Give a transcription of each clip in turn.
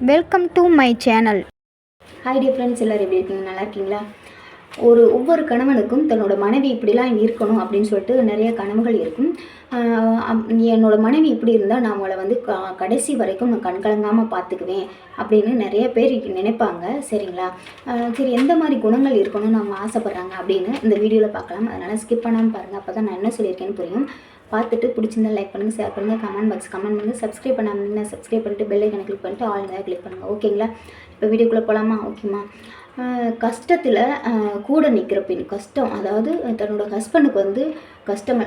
Welcome to my channel hi dear friends எல்லோரும் எப்படி இருக்கீங்க? நல்லா இருக்கீங்களா? ஒரு ஒவ்வொரு கணவனுக்கும் தன்னோட மனைவி இப்படிலாம் இருக்கணும் அப்படின்னு சொல்லிட்டு நிறைய கனவுகள் இருக்கும். ஆஹ் என்னோட மனைவி இப்படி இருந்தால் நான் அவளை வந்து க- கடைசி வரைக்கும் நான் கண்கலங்காமல் பார்த்துக்குவேன் அப்படின்னு நிறைய பேர் நினைப்பாங்க. சரிங்களா? சரி எந்த மாதிரி குணங்கள் இருக்கணும்னு அவங்க ஆசைப்பட்றாங்க அப்படின்னு இந்த வீடியோவில் பார்க்கலாம். அதனால் ஸ்கிப் பண்ணாமல் பாருங்கள் அப்போ தான் நான் என்ன சொல்லியிருக்கேன்னு புரியும். பார்த்துட்டு பிடிச்சிருந்தா லைக் பண்ணுங்கள் ஷேர் பண்ணுங்கள் கமெண்ட் பாக்ஸ் கமெண்ட் பண்ணுங்கள் சப்ஸ்கிரைப் பண்ணாமல் சப்ஸ்கிரைப் பண்ணிட்டு பெல் ஐக்கனை கிளிக் பண்ணிட்டு ஆல் நேரம் கிளிக் பண்ணுங்கள் ஓகேங்களா இப்போ வீடியோக்குள்ளே போகலாமா ஓகேம்மா கஷ்டத்தில் கூட நிற்கிற பெண் கஷ்டம் அதாவது தன்னோட ஹஸ்பண்டுக்கு வந்து கஷ்டம்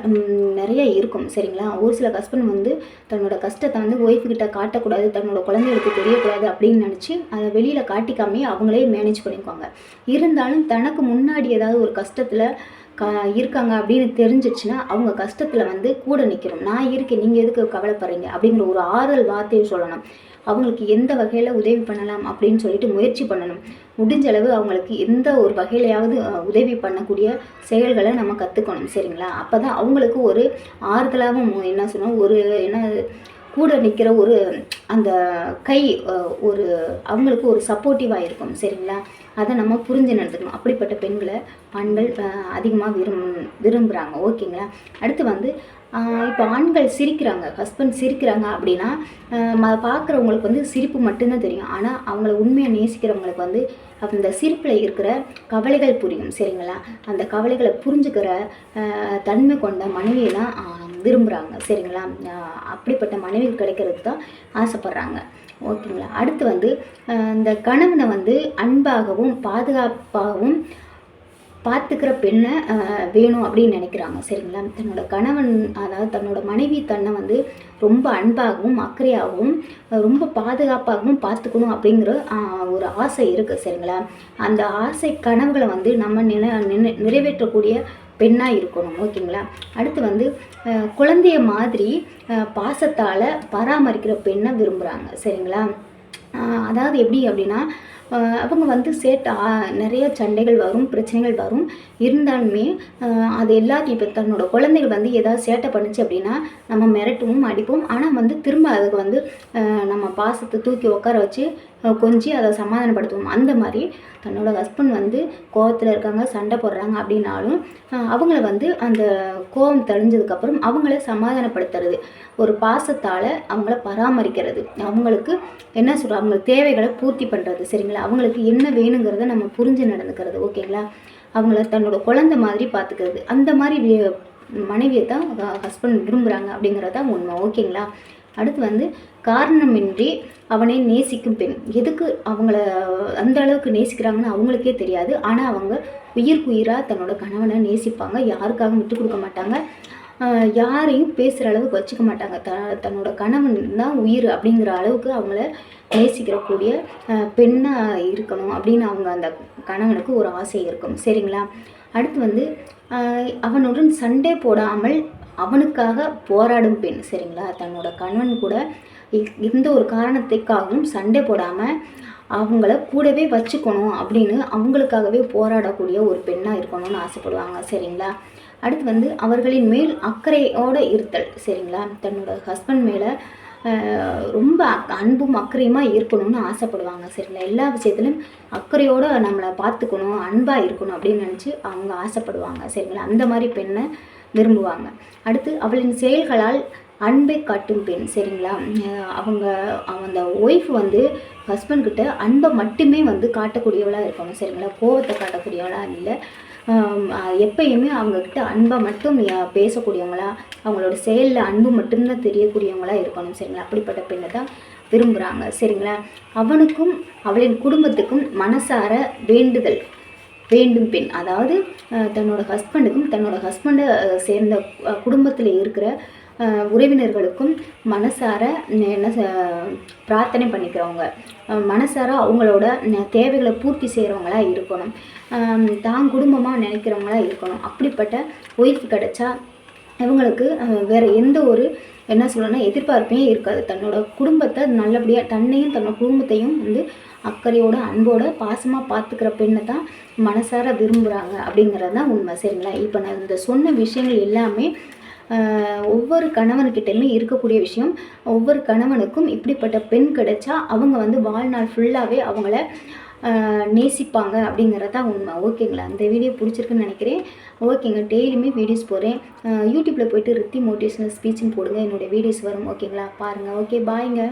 நிறைய இருக்கும் சரிங்களா? ஒரு சில ஹஸ்பண்ட் வந்து தன்னோட கஷ்டத்தை வந்து ஒய்ஃப்கிட்ட காட்டக்கூடாது தன்னோட குழந்தைகளுக்கு தெரியக்கூடாது அப்படின்னு நினச்சி அதை வெளியில் காட்டிக்காமே அவங்களே மேனேஜ் பண்ணிக்குவாங்க. இருந்தாலும் தனக்கு முன்னாடி ஏதாவது ஒரு கஷ்டத்தில் க இருக்காங்க அப்படின்னு தெரிஞ்சிச்சுன்னா அவங்க கஷ்டத்தில் வந்து கூட நிற்கணும் நான் இருக்கேன் நீங்கள் எதுக்கு கவலைப்படுறீங்க? அப்படிங்கிற ஒரு ஆறுதல் வார்த்தையை சொல்லணும். அவங்களுக்கு எந்த வகையில் உதவி பண்ணலாம் அப்படின்னு சொல்லிட்டு முயற்சி பண்ணணும். முடிஞ்ச அளவு அவங்களுக்கு எந்த ஒரு வகையிலையாவது உதவி பண்ணக்கூடிய செயல்களை நம்ம கற்றுக்கணும் சரிங்களா? அப்போ தான் அவங்களுக்கு ஒரு ஆறுதலாகவும் என்ன சொன்னோம் ஒரு என்ன கூட நிற்கிற ஒரு அந்த கை ஒரு அவங்களுக்கு ஒரு சப்போர்ட்டிவாக இருக்கும் சரிங்களா? அதை நம்ம புரிஞ்சு நடந்துக்கணும் அப்படிப்பட்ட பெண்களை ஆண்கள் அதிகமாக விரும் விரும்புகிறாங்க ஓகேங்களா? அடுத்து வந்து இப்போ ஆண்கள் சிரிக்கிறாங்க ஹஸ்பண்ட் சிரிக்கிறாங்க அப்படின்னா பார்க்குறவங்களுக்கு வந்து சிரிப்பு மட்டும்தான் தெரியும். ஆனால் அவங்கள உண்மையாக நேசிக்கிறவங்களுக்கு வந்து அந்த சிரிப்பில் இருக்கிற கவலைகள் புரியும் சரிங்களா? அந்த கவலைகளை புரிஞ்சுக்கிற தன்மை கொண்ட மனைவியெல்லாம் விரும்புகிறாங்க சரிங்களா? அப்படிப்பட்ட மனைவி கிடைக்கிறதுக்கு தான் ஆசைப்பட்றாங்க. ஓகேங்களா? அடுத்து வந்து இந்த கணவனை வந்து அன்பாகவும் பாதுகாப்பாகவும் பார்த்துக்கிற பெண்ணை வேணும் அப்படின்னு நினைக்கிறாங்க. சரிங்களா? தன்னோட கணவன் அதாவது தன்னோட மனைவி தன்னை வந்து ரொம்ப அன்பாகவும் அக்கறையாகவும் ரொம்ப பாதுகாப்பாகவும் பார்த்துக்கணும் அப்படிங்கிற ஒரு ஆசை இருக்குது சரிங்களா? அந்த ஆசை கனவுகளை வந்து நம்ம நினை நினை நிறைவேற்றக்கூடிய பெண்ணாக இருக்கணும் ஓகேங்களா? அடுத்து வந்து குழந்தைய மாதிரி பாசத்தால் பராமரிக்கிற பெண்ணை விரும்புகிறாங்க சரிங்களா? அதாவது எப்படி அப்படின்னா அவங்க வந்து சேட்டை நிறைய சண்டைகள் வரும் பிரச்சனைகள் வரும். இருந்தாலுமே அது எல்லாத்தையும் இப்போ தன்னோட குழந்தைகள் வந்து ஏதாவது சேட்டை பண்ணுச்சு அப்படின்னா நம்ம மிரட்டுவோம் அடிப்போம். ஆனால் வந்து திரும்ப அதுக்கு வந்து நம்ம பாசத்தை தூக்கி உட்கார வச்சு கொஞ்சி அதை சமாதானப்படுத்துவோம். அந்த மாதிரி தன்னோட ஹஸ்பண்ட் வந்து கோவத்தில் இருக்காங்க சண்டை போடுறாங்க அப்படின்னாலும் அவங்கள வந்து அந்த கோவம் தெளிஞ்சதுக்கப்புறம் அவங்கள சமாதானப்படுத்துறது ஒரு பாசத்தால் அவங்கள பராமரிக்கிறது. அவங்களுக்கு என்ன சொல்கிறோம் அவங்க தேவைகளை பூர்த்தி பண்ணுறது சரிங்களா? அவங்களுக்கு என்ன வேணுங்கிறத நம்ம புரிஞ்சு நடந்துக்கிறது ஓகேங்களா? அவங்கள தன்னோட குழந்தை மாதிரி பார்த்துக்கிறது அந்த மாதிரி மனைவியை தான் ஹஸ்பண்ட் விரும்புகிறாங்க அப்படிங்கிறது தான் உண்மை ஓகேங்களா? அடுத்து வந்து காரணமின்றி அவனை நேசிக்கும் பெண். எதுக்கு அவங்கள அந்த அளவுக்கு நேசிக்கிறாங்கன்னு அவங்களுக்கே தெரியாது. ஆனால் அவங்க உயிர்க்குயிராக தன்னோட கணவனை நேசிப்பாங்க. யாருக்காகவும் விட்டு கொடுக்க மாட்டாங்க. யாரையும் பேசுகிற அளவுக்கு வச்சுக்க மாட்டாங்க. த தன்னோட கணவன் தான் உயிர் அப்படிங்கிற அளவுக்கு அவங்கள நேசிக்கிறக்கூடிய பெண்ணாக இருக்கணும் அப்படின்னு அவங்க அந்த கணவனுக்கு ஒரு ஆசை இருக்கும். சரிங்களா? அடுத்து வந்து அவனுடன் சண்டே போடாமல் அவனுக்காக போராடும் பெண். சரிங்களா? தன்னோட கணவன் கூட எ- எந்த ஒரு காரணத்துக்காகவும் சண்டை போடாமல் அவங்கள கூடவே வச்சுக்கணும் அப்படின்னு அவங்களுக்காகவே போராடக்கூடிய ஒரு பெண்ணாக இருக்கணும்னு ஆசைப்படுவாங்க. சரிங்களா? அடுத்து வந்து அவர்களின் மேல் அக்கறையோடு இருத்தல் சரிங்களா? தன்னோட ஹஸ்பண்ட் மேலே ரொம்ப அக்- அன்பும் அக்கறையுமா இருக்கணும்னு ஆசைப்படுவாங்க சரிங்களா? எல்லா விஷயத்துலையும் அக்கறையோடு நம்மளை பார்த்துக்கணும் அன்பாக இருக்கணும் அப்படின்னு நினச்சி அவங்க ஆசைப்படுவாங்க சரிங்களா? அந்த மாதிரி பெண்ணை விரும்புவாங்க. அடுத்து அவளின் செயல்களால் அன்பை காட்டும் பெண் சரிங்களா? அவங்க அந்த ஒய்ஃப் வந்து ஹஸ்பண்ட்கிட்ட அன்பை மட்டுமே வந்து காட்டக்கூடியவளாக இருக்கணும் சரிங்களா? கோவத்தை காட்டக்கூடியவளாக இல்லை. எப்பயுமே அவங்கக்கிட்ட அன்பை மட்டும் யா- பேசக்கூடியவங்களா அவங்களோட செயலில் அன்பு மட்டும்தான் தெரியக்கூடியவங்களா இருக்கணும் சரிங்களா? அப்படிப்பட்ட பெண்ணை தான் விரும்புகிறாங்க சரிங்களா? அவனுக்கும் அவளின் குடும்பத்துக்கும் மனசார வேண்டுதல் வேண்டும் பெண். அதாவது தன்னோட ஹஸ்பண்டுக்கும் தன்னோட ஹஸ்பண்டை சேர்ந்த குடும்பத்தில் இருக்கிற உறவினர்களுக்கும் மனசார என்ன பிரார்த்தனை பண்ணிக்கிறவங்க. மனசார அவங்களோட தேவைகளை பூர்த்தி செய்கிறவங்களா இருக்கணும். தான் குடும்பமாக நினைக்கிறவங்களா இருக்கணும். அப்படிப்பட்ட ஒய்ஃப் கிடைச்சா இவங்களுக்கு வேறு எந்த ஒரு என்ன சொல்லணும்னா எதிர்பார்ப்பே இருக்காது. தன்னோட குடும்பத்தை நல்லபடியாக தன்னையும் தன்னோட குடும்பத்தையும் வந்து அக்கறையோட அன்போட பாசமாக பார்த்துக்கிற பெண்ணை தான் மனசார விரும்புகிறாங்க அப்படிங்கிறது தான் உண்மை. சரிங்களா? இப்போ நான் இந்த சொன்ன விஷயங்கள் எல்லாமே ஒவ்வொரு கணவன்கிட்டயுமே இருக்கக்கூடிய விஷயம். ஒவ்வொரு கணவனுக்கும் இப்படிப்பட்ட பெண் கிடைச்சா அவங்க வந்து வாழ்நாள் ஃபுல்லாகவே அவங்கள நேசிப்பாங்க அப்படிங்கிறது தான் உண்மை. ஓகேங்களா இந்த வீடியோ பிடிச்சிருக்குன்னு நினைக்கிறேன். ஓகேங்க டெய்லியுமே வீடியோஸ் போடுறேன். யூடியூப்பில் போயிட்டு ரித்தி மோட்டிவேஷனல் ஸ்பீச்சுன்னு போடுங்க. என்னோடய வீடியோஸ் வரும். ஓகேங்களா பாருங்கள் ஓகே பாய்ங்க